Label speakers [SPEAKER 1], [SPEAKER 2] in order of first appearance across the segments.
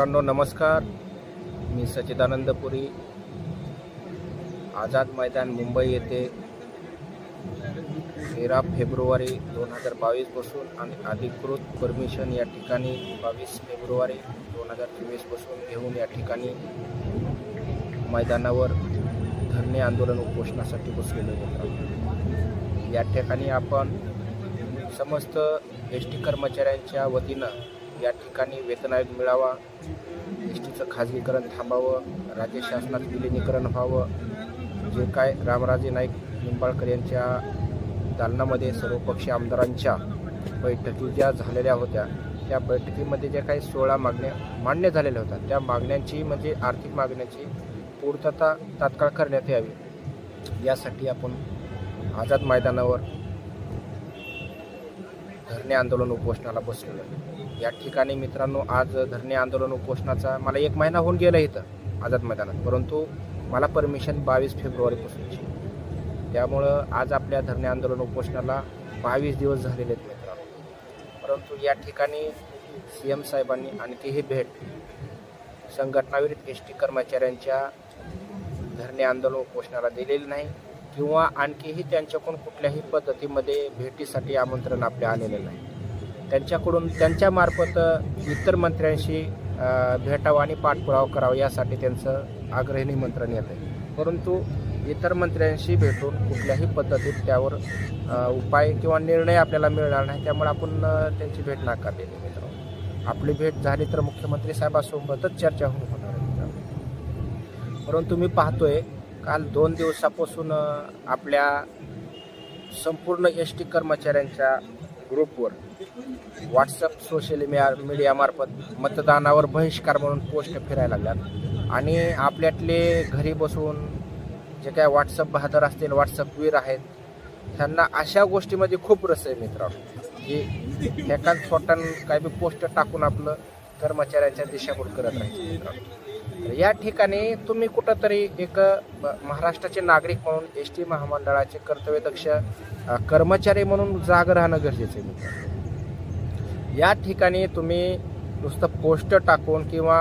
[SPEAKER 1] मित्रांनो नमस्कार. मी सच्चिदानंद पुरी. आझाद मैदान मुंबई येथे तेरा फेब्रुवारी दोन हजार बावीसपासून आणि अधिकृत परमिशन या ठिकाणी बावीस फेब्रुवारी दोन हजार चोवीसपासून घेऊन या ठिकाणी मैदानावर धरणे आंदोलन उपोषणासाठी बसलेलो मित्रांनो. या ठिकाणी आपण समस्त एस टी कर्मचाऱ्यांच्या वतीनं या ठिकाणी वेतन आयोग मिळावा. एस टीचं खाजगीकरण थांबावं. राज्य शासनात विलिनीकरण व्हावं. जे काय रामराजे नाईक निंबाळकर यांच्या दालनामध्ये सर्वपक्षीय आमदारांच्या बैठकी ज्या झालेल्या होत्या त्या बैठकीमध्ये ज्या काही सोळा मागण्या मान्य झालेल्या होत्या त्या मागण्यांची म्हणजे आर्थिक मागण्यांची पूर्तता तात्काळ करण्यात यावी. यासाठी आपण आझाद मैदानावर धरणे आंदोलन उपोषणाला बसलेलो या ठिकाणी मित्रांनो आज धरणे आंदोलन उपोषणाचा मला एक महिना होऊन गेला इथं आझाद मैदानात. परंतु मला परमिशन बावीस फेब्रुवारीपासूनची. त्यामुळं आज आपल्या धरणे आंदोलन उपोषणाला बावीस दिवस झालेले आहेत मित्रांनो. परंतु या ठिकाणी सी एम साहेबांनी आणखी ही भेट संघटनाविरुद्ध एस टी कर्मचाऱ्यांच्या धरणे आंदोलन उपोषणाला दिलेली नाही. किंवा आणखीही त्यांच्याकडून कुठल्याही पद्धतीमध्ये भेटीसाठी आमंत्रण आपल्या आलेलं नाही. त्यांच्याकडून त्यांच्यामार्फत इतर मंत्र्यांशी भेटावं आणि पाठपुरावा करावा यासाठी त्यांचं आग्रही निमंत्रण येत आहे परंतु इतर मंत्र्यांशी भेटून कुठल्याही पद्धतीत त्यावर उपाय किंवा निर्णय आपल्याला मिळणार नाही त्यामुळे आपण त्यांची भेट नाकारलेली मित्रांनो. आपली भेट झाली तर मुख्यमंत्री साहेबासोबतच चर्चा होऊन होणार आहे मित्रांनो. परंतु मी पाहतोय काल दोन दिवसापासून आपल्या संपूर्ण एस टी कर्मचाऱ्यांच्या ग्रुपवर व्हॉट्सअप सोशल मीडियामार्फत मतदानावर बहिष्कार म्हणून पोस्ट फिरायला लागल्यात. आणि आपल्यातले घरी बसून जे काय व्हॉट्सअप बहादर असतील व्हॉट्सअप वीर आहेत त्यांना अशा गोष्टीमध्ये खूप रस आहे मित्रांनो की एकाच फोटो काही बी पोस्ट टाकून आपलं कर्मचाऱ्यांच्या दिशाभूल करत राहायचं. मित्रांनो या ठिकाणी तुम्ही कुठंतरी एक महाराष्ट्राचे नागरिक म्हणून एस टी महामंडळाचे कर्तव्यदक्ष कर्मचारी म्हणून जाग राहणं गरजेचं आहे या ठिकाणी तुम्ही नुसतं पोस्ट टाकून किंवा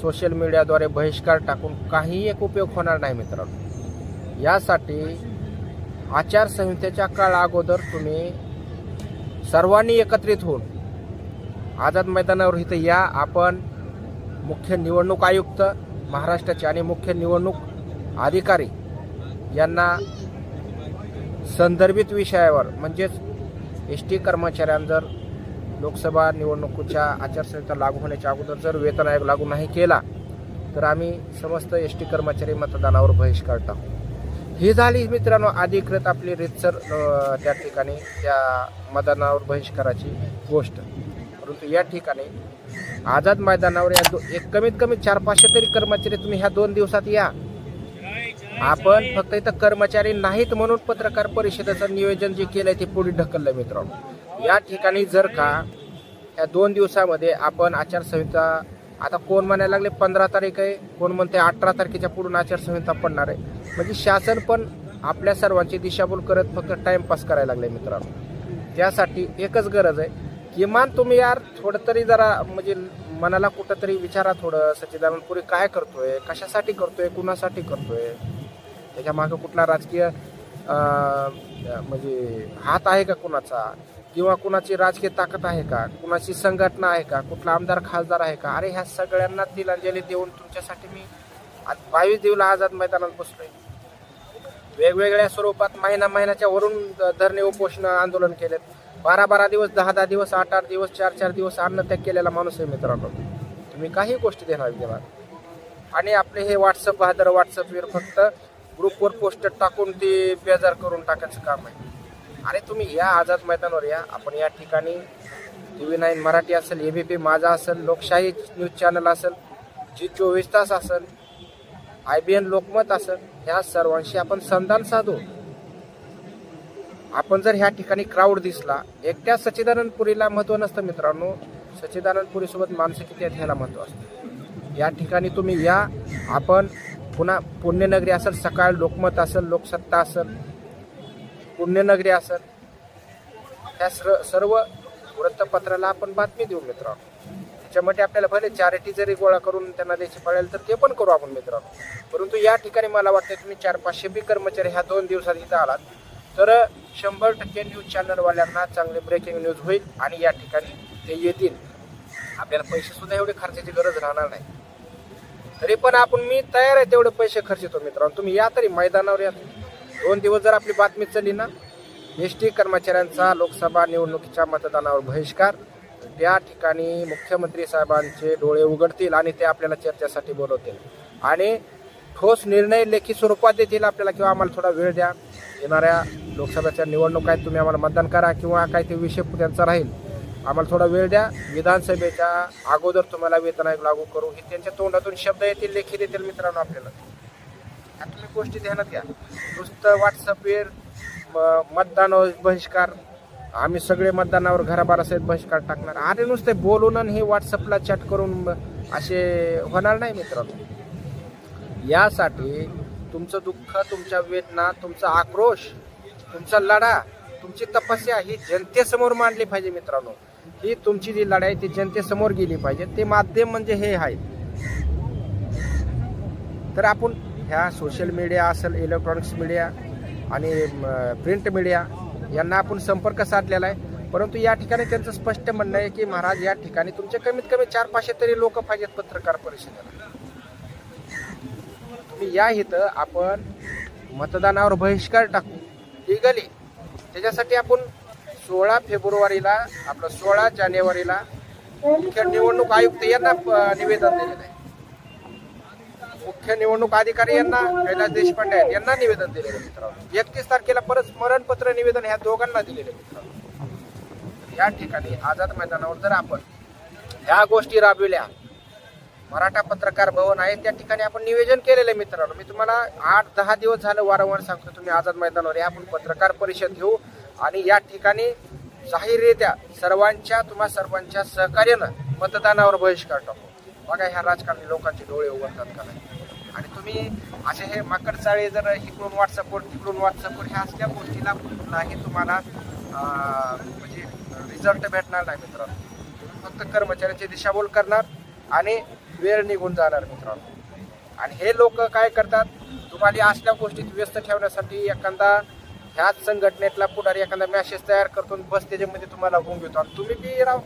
[SPEAKER 1] सोशल मीडियाद्वारे बहिष्कार टाकून काही एक उपयोग होणार नाही मित्रांनो. यासाठी आचारसंहितेच्या काळ अगोदर तुम्ही सर्वांनी एकत्रित होऊन आझाद मैदानावर इथं या आपण मुख्य निवडणूक आयुक्त महाराष्ट्राचे आणि मुख्य निवडणूक अधिकारी यांना संदर्भित विषयावर म्हणजेच एस टी कर्मचाऱ्यांवर लोकसभा निवडणुकीच्या आचारसंहिता लागू होण्याच्या अगोदर जर वेतन आयोग लागू नाही केला तर आम्ही समस्त एस टी कर्मचारी मतदानावर बहिष्कार टाकू. ही झाली मित्रांनो अधिकृत आपली रितसर त्या ठिकाणी त्या मतदानावर बहिष्काराची गोष्ट. परंतु या ठिकाणी आझाद मैदानावर या दो एक कमीत कमी चार पाचशे तरी कर्मचारी तुम्ही ह्या दोन दिवसात या. आपण फक्त इथं कर्मचारी नाहीत म्हणून पत्रकार परिषदेचं नियोजन जे केलंय ते पुढे ढकललं मित्रांनो. या ठिकाणी जर का या दोन दिवसामध्ये आपण आचारसंहिता आता कोण म्हणायला लागले पंधरा तारीख आहे कोण म्हणते अठरा तारखेच्या पुढून आचारसंहिता पडणार आहे. म्हणजे शासन पण आपल्या सर्वांची दिशाभूल करत फक्त टाइमपास करायला लागले मित्रांनो. त्यासाठी एकच गरज आहे किमान तुम्ही यार थोडं तरी जरा म्हणजे मनाला कुठंतरी विचारा थोडं सच्चिदानंद पुरी काय करतोय? कशासाठी करतोय? कुणासाठी करतोय? त्याच्या मागं कुठला राजकीय म्हणजे हात आहे का कुणाचा? किंवा कुणाची राजकीय ताकद आहे का? कुणाची संघटना आहे का? कुठला आमदार खासदार आहे का? अरे ह्या सगळ्यांना तिलांजली देऊन तुमच्यासाठी मी आज बावीस दिवला आझाद मैदानात बसलोय. वेगवेगळ्या स्वरूपात महिना महिन्याच्या वरून धरणे उपोषण आंदोलन केलेत. बारा बारा दिवस दहा दहा दिवस आठ आठ दिवस चार चार दिवस अन्नत्याग केलेला माणूस आहे मित्रांनो. तुम्ही काही गोष्टी देणार देणार आणि आपले हे व्हॉट्सअप बहादर व्हॉट्सअपवर फक्त ग्रुपवर पोस्टर टाकून ते बेजार करून टाकायचं काम आहे. अरे तुम्ही या आझाद मैदानावर या. आपण या ठिकाणी टी व्ही नाईन मराठी असेल ए बी पी माझा असेल लोकशाही न्यूज चॅनल असेल जी चोवीस तास असेल आय बी एन लोकमत असेल ह्या सर्वांशी आपण संधान साधू. आपण जर ह्या ठिकाणी क्राऊड दिसला एकट्या सच्चिदानंदपुरीला महत्त्व महत्त्व नसतं मित्रांनो. सच्चिदानंदपुरीसोबत माणसं किती आहेत ह्याला महत्त्व असतं. या ठिकाणी तुम्ही या आपण पुन्हा पुण्यनगरी असेल सकाळ लोकमत असेल लोकसत्ता असेल पुण्यनगरी असेल त्या सर्व सर्व वृत्तपत्राला आपण बातमी देऊ मित्रांनो. त्याच्यामध्ये आपल्याला भले चॅरिटी जरी गोळा करून त्यांना द्यायची पडेल तर ते पण करू आपण मित्रांनो. परंतु या ठिकाणी मला वाटतं तुम्ही चार पाचशे बी कर्मचारी ह्या दोन दिवसात इथं आलात. तर शंभर टक्के न्यूज चॅनलवाल्यांना चांगले ब्रेकिंग न्यूज होईल आणि या ठिकाणी ते येतील. आपल्याला पैसेसुद्धा एवढे खर्चाची गरज राहणार नाही. तरी पण आपण मी तयार आहे तेवढे पैसे खर्चितो मित्रांनो. तुम्ही या तरी मैदानावर या दोन दिवस जर आपली बातमी चालली ना एस टी कर्मचाऱ्यांचा लोकसभा निवडणुकीच्या मतदानावर बहिष्कार. त्या ठिकाणी मुख्यमंत्री साहेबांचे डोळे उघडतील आणि ते आपल्याला चर्चेसाठी बोलवतील. आणि ठोस निर्णय लेखी स्वरूपात देतील आपल्याला किंवा आम्हाला थोडा वेळ द्या. येणाऱ्या लोकसभेच्या निवडणूक आहेत तुम्ही आम्हाला मतदान करा किंवा काय ते विषय त्यांचा राहील आम्हाला थोडा वेळ द्या. विधानसभेच्या अगोदर तुम्हाला वेतन आयोग लागू करू. हे त्यांच्या तोंडातून शब्द येतील लेखी देतील मित्रांनो आपल्याला. ह्या तुम्ही गोष्टी ध्यानात घ्या. नुसतं व्हॉट्सअपवर म- मतदान बहिष्कार. आम्ही सगळे मतदानावर घराबारासहित बहिष्कार टाकणार. अरे नुसते बोलून आणि हे व्हॉट्सअपला चॅट करून असे होणार नाही मित्रांनो. यासाठी तुमचं दुःख तुमच्या वेदना तुमचा आक्रोश तुमचा लढा तुमची तपस्या ही जनतेसमोर मांडली पाहिजे मित्रांनो. ही तुमची जी लढाई आहे ती जनतेसमोर गेली पाहिजे. ते माध्यम म्हणजे हे आहे. तर आपण ह्या सोशल मीडिया असेल इलेक्ट्रॉनिक्स मीडिया आणि प्रिंट मीडिया यांना आपण संपर्क साधलेला आहे. परंतु या ठिकाणी त्यांचं स्पष्ट म्हणणं आहे की महाराज या ठिकाणी तुमचे कमीत कमी चार पाचशे तरी लोक पाहिजेत पत्रकार परिषदेला. तुम्ही या इथं आपण मतदानावर बहिष्कार टाकू. लिगली त्याच्यासाठी आपण सोळा फेब्रुवारीला आपलं सोळा जानेवारीला मुख्य निवडणूक आयुक्त यांना निवेदन दिलेलं आहे. मुख्य निवडणूक अधिकारी यांना कैलास देशपांडे आहेत यांना निवेदन दिलेलं आहे मित्रांनो. एकतीस तारखेला परत स्मरणपत्र निवेदन ह्या दोघांना दिलेलं मित्रांनो. या ठिकाणी आझाद मैदानावर जर आपण ह्या गोष्टी राबविल्या मराठा पत्रकार भवन आहे. त्या ठिकाणी आपण निवेदन केलेलं आहे मित्रांनो. मी तुम्हाला आठ दहा दिवस झालं वारंवार सांगतो तुम्ही आझाद मैदानावर या. आपण पत्रकार परिषद घेऊ आणि या ठिकाणी जाहीररित्या सर्वांच्या तुम्हा सर्वांच्या सहकार्यानं मतदानावर बहिष्कार टाकू. बघा ह्या राजकारणी लोकांचे डोळे उघडतात का नाही? आणि तुम्ही असे हे माकडचाळे जर इकडून व्हॉट्सअपवर तिकडून व्हॉट्सअपवर ह्या असल्या गोष्टीला नाही तुम्हाला म्हणजे रिझल्ट भेटणार नाही मित्रांनो. फक्त कर्मचाऱ्यांची दिशाभूल करणार. आणि वेळ निघून जाणार मित्रांनो. आणि हे लोक काय करतात? तुम्हाला असल्या गोष्टीत व्यस्त ठेवण्यासाठी एखादा ह्याच संघटनेतला पुढारी एखादा मॅसेज तयार करतो बस त्याच्यामध्ये तुम्हाला घेतो. आणि तुम्ही बी राव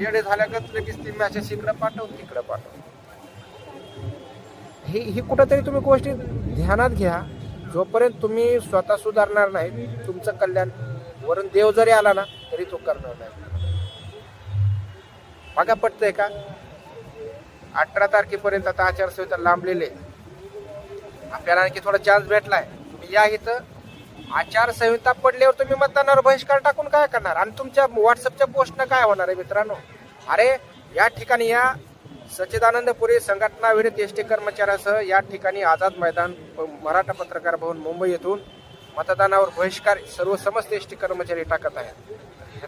[SPEAKER 1] येडे झाल्यागत लगेच ती मॅसेज इकडं पाठव तिकडं पाठव. ही ही कुठंतरी तुम्ही गोष्टी ध्यानात घ्या. जोपर्यंत तुम्ही स्वतः सुधारणार नाही तुमचं कल्याण वरून देव जरी आला ना तरी तो करणार नाही. मागा पटतंय का? अठरा तारखेपर्यंत आता आचारसंहिता लांबलेले आपल्याला आणखी थोडा चान्स भेटलाय. तुम्ही या इथं. आचारसंहिता पडल्यावर तुम्ही मतदानावर बहिष्कार टाकून काय करणार? आणि तुमच्या व्हॉट्सअपच्या पोस्टनं काय होणार आहे मित्रांनो? अरे या ठिकाणी या. सच्चिदानंदपुरी संघटना विरुद्ध एस टी कर्मचाऱ्यासह या ठिकाणी आझाद मैदान मराठा पत्रकार भवन मुंबई येथून मतदानावर बहिष्कार सर्व समस्त एस टी कर्मचारी टाकत आहेत.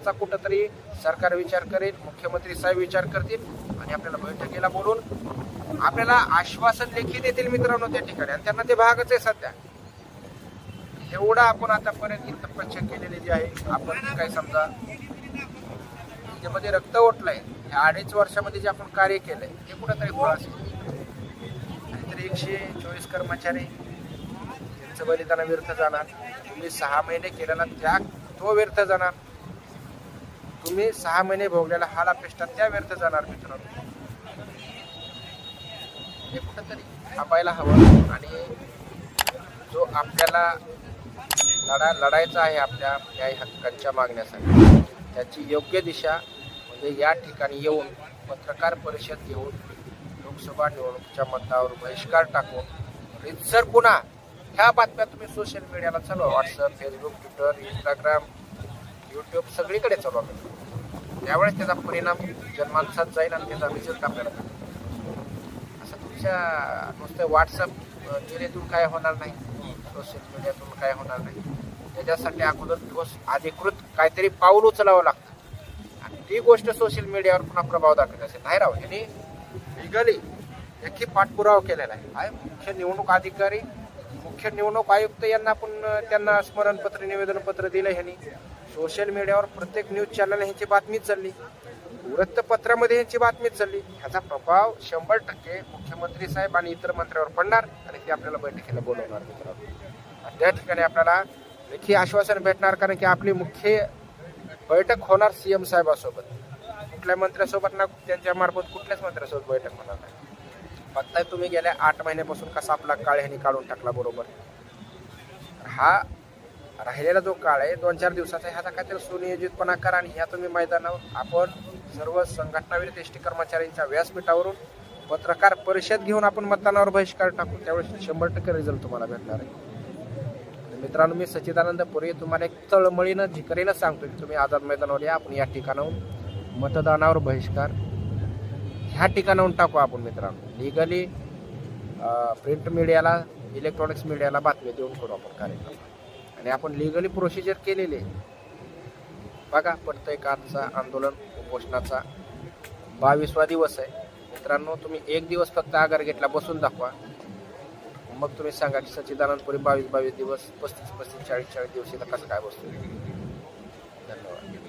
[SPEAKER 1] याचा कुठंतरी सरकार विचार करेल मुख्यमंत्री साहेब विचार करतील आणि आपल्याला बैठकीला बोलून आपल्याला आश्वासन देखील देतील मित्रांनो त्या ठिकाणी. आणि त्यांना ते भागच आहे सध्या. एवढा आपण आतापर्यंत ही तपस्या केलेली जी आहे आपण काय समजा त्यामध्ये रक्त ओटलंय. या अडीच वर्षामध्ये जे आपण कार्य केलंय ते कुठंतरी फळ असेल. काहीतरी एकशे चोवीस कर्मचारी त्यांचं बलिदान व्यर्थ जाणार. तुम्ही सहा महिने केलेला त्याग तो व्यर्थ जाणार. तुम्ही सहा महिने भोगलेला हाल अपेष्टा त्या व्यर्थ जाणार मित्रांनो. हे कुठंतरी थांबायला हवं आणि जो आपल्याला लढा लढायचा आहे आपल्या न्याय हक्कांच्या मागण्यासाठी त्याची योग्य दिशा म्हणजे या ठिकाणी येऊन पत्रकार परिषद घेऊन लोकसभा निवडणुकीच्या मतावर बहिष्कार टाकून रितसर पुन्हा ह्या बातम्या तुम्ही सोशल मीडियाला चालवा. WhatsApp Facebook Twitter Instagram YouTube सगळीकडे चालू चालवा त्यावेळेस त्याचा परिणाम जनमानसात जाईल आणि त्याचा रिझल्ट आपल्याला असं तुमच्या नुसतं व्हॉट्सअप दिलेतून काय होणार नाही सोशल मीडियातून काय होणार नाही. त्याच्यासाठी अगोदर ठोस अधिकृत काहीतरी पाऊल उचलावं लागतं. आणि ती गोष्ट सोशल मीडियावर पुन्हा प्रभाव दाखवत. असेल नाही राव यांनी लिगली याची पाठपुरावा केलेला आहे. मुख्य निवडणूक अधिकारी मुख्य निवडणूक आयुक्त यांना पण त्यांना स्मरणपत्र निवेदनपत्र दिलं ह्यांनी. सोशल मीडियावर प्रत्येक न्यूज चॅनल ह्यांची बातमी चालली. वृत्तपत्रामध्ये यांची बातमी चालली. ह्याचा प्रभाव शंभर टक्के मुख्यमंत्री साहेब आणि इतर मंत्र्यावर पडणार आणि ते आपल्याला बैठकीला बोलवणार मित्रांनो. त्या ठिकाणी आपल्याला लेखी आश्वासन भेटणार कारण की आपली मुख्य बैठक होणार सीएम साहेबासोबत. कुठल्या मंत्र्यासोबत ना त्यांच्या मार्फत कुठल्याच मंत्र्यासोबत बैठक होणार नाही. बघताय तुम्ही गेल्या आठ महिन्यापासून कसा आपला काळ ह्याने काढून टाकला बरोबर. हा राहिलेला जो काळ आहे दोन चार दिवसाचा ह्याचा काहीतरी सुनियोजितपणा करा आणि ह्या तुम्ही मैदानावर आपण सर्व संघटनाविरुद्ध एस टी कर्मचाऱ्यांच्या व्यासपीठावरून पत्रकार परिषद घेऊन आपण मतदानावर बहिष्कार टाकू. त्यावेळेस शंभर टक्के रिझल्ट तुम्हाला भेटणार आहे. मित्रांनो मी सच्चिदानंद पुरे तुम्हाला एक तळमळीनं झिकरीनं सांगतो की तुम्ही आझाद मैदानावर या आपण या ठिकाणाहून मतदानावर बहिष्कार. ह्या ठिकाणाहून टाकू आपण मित्रांनो. लिगली प्रिंट मीडियाला इलेक्ट्रॉनिक्स मीडियाला बातमी देऊन करू आपण कार्यक्रम. आणि आपण लिगली प्रोसिजर केलेली बघा पडतंय आजचा आंदोलन उपोषणाचा बावीसवा दिवस आहे. मित्रांनो तुम्ही एक दिवस फक्त आगार घेतला बसून दाखवा. मग तुम्ही सांगा की सच्चिदानंदपुरी बावीस बावीस दिवस पस्तीस पस्तीस चाळीस चाळीस दिवस इथं कसं काय बसतो धन्यवाद.